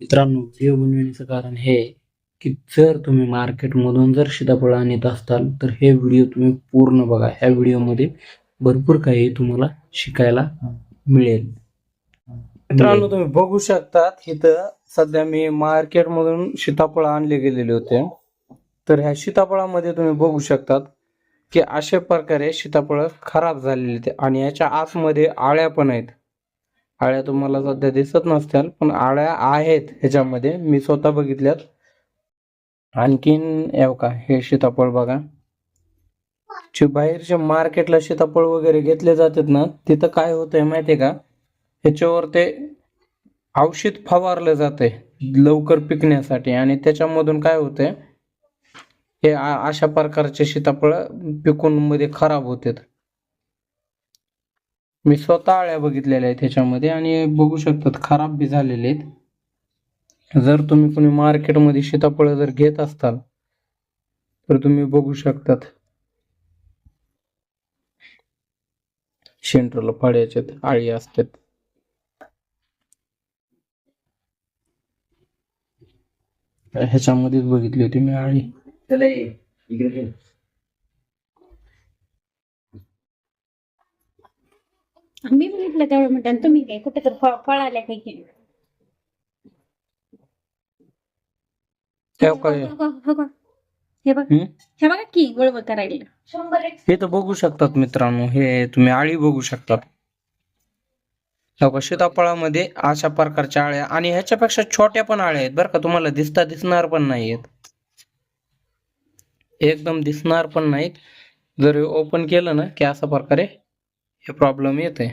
मित्रांनो व्हिडिओ बनविण्याचं कारण हे की जर तुम्ही मार्केटमधून जर सीताफळ आणत असताल तर हे व्हिडिओ तुम्ही पूर्ण बघा. ह्या व्हिडिओमध्ये भरपूर काही तुम्हाला शिकायला मिळेल. मित्रांनो तुम्ही बघू शकतात इथं सध्या मी मार्केटमधून सीताफळ आणले गेलेले होते. तर ह्या सीताफळामध्ये तुम्ही बघू शकतात की अशा प्रकारे सीताफळ खराब झालेले होते आणि याच्या आतमध्ये आळ्या पण आहेत. आळ्या तुम्हाला सध्या दिसत नसतील पण आळ्या आहेत ह्याच्यामध्ये. मी स्वतः बघितल्यात. आणखीन याव का? हे सीताफळ बघा. जे बाहेरच्या मार्केटला सीताफळ वगैरे घेतले जातात ना तिथं काय होतंय माहितीये का? ह्याच्यावर ते औषध फवारलं जाते लवकर पिकण्यासाठी आणि त्याच्यामधून काय होतंय? हे अशा प्रकारचे सीताफळ पिकून मध्ये खराब होतात. मी स्वतः आळ्या बघितलेल्या आहेत त्याच्यामध्ये आणि बघू शकतात खराब बी झालेले आहेत. जर तुम्ही कोणी मार्केटमध्ये सीताफळ जर घेत असताल तर तुम्ही बघू शकतात. सेंटरला फळ्याच्यात आळी असतात. ह्याच्यामध्येच बघितली होती मी आळी. मी बघितलं तेवढं म्हणते आणि तुम्ही काय कुठे तर फळ काही की काय हो हो? हे बघ हम्म? हे बघा की गोळबळ करायला. हे तर बघू शकतात मित्रांनो हे तुम्ही आळी बघू शकतात. हो का, सीताफळामध्ये अशा प्रकारच्या आळ्या आणि ह्याच्यापेक्षा छोट्या पण आळ्या आहेत बरं का तुम्हाला दिसता दिसणार पण नाहीत एकदम दिसणार पण नाहीत. जर ओपन केलं ना की अशा प्रकारे हे प्रॉब्लेम येते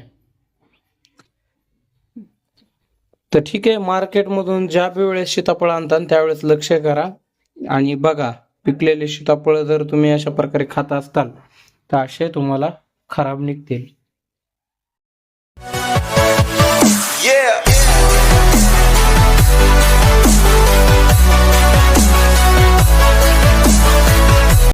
तर ठीक आहे मार्केटमधून ज्या वेळेस सीताफळ आणता त्यावेळेस लक्ष करा. आणि बघा पिकलेले सीताफळ जर तुम्ही अशा प्रकारे खात असताल तर असे तुम्हाला खराब निघतील.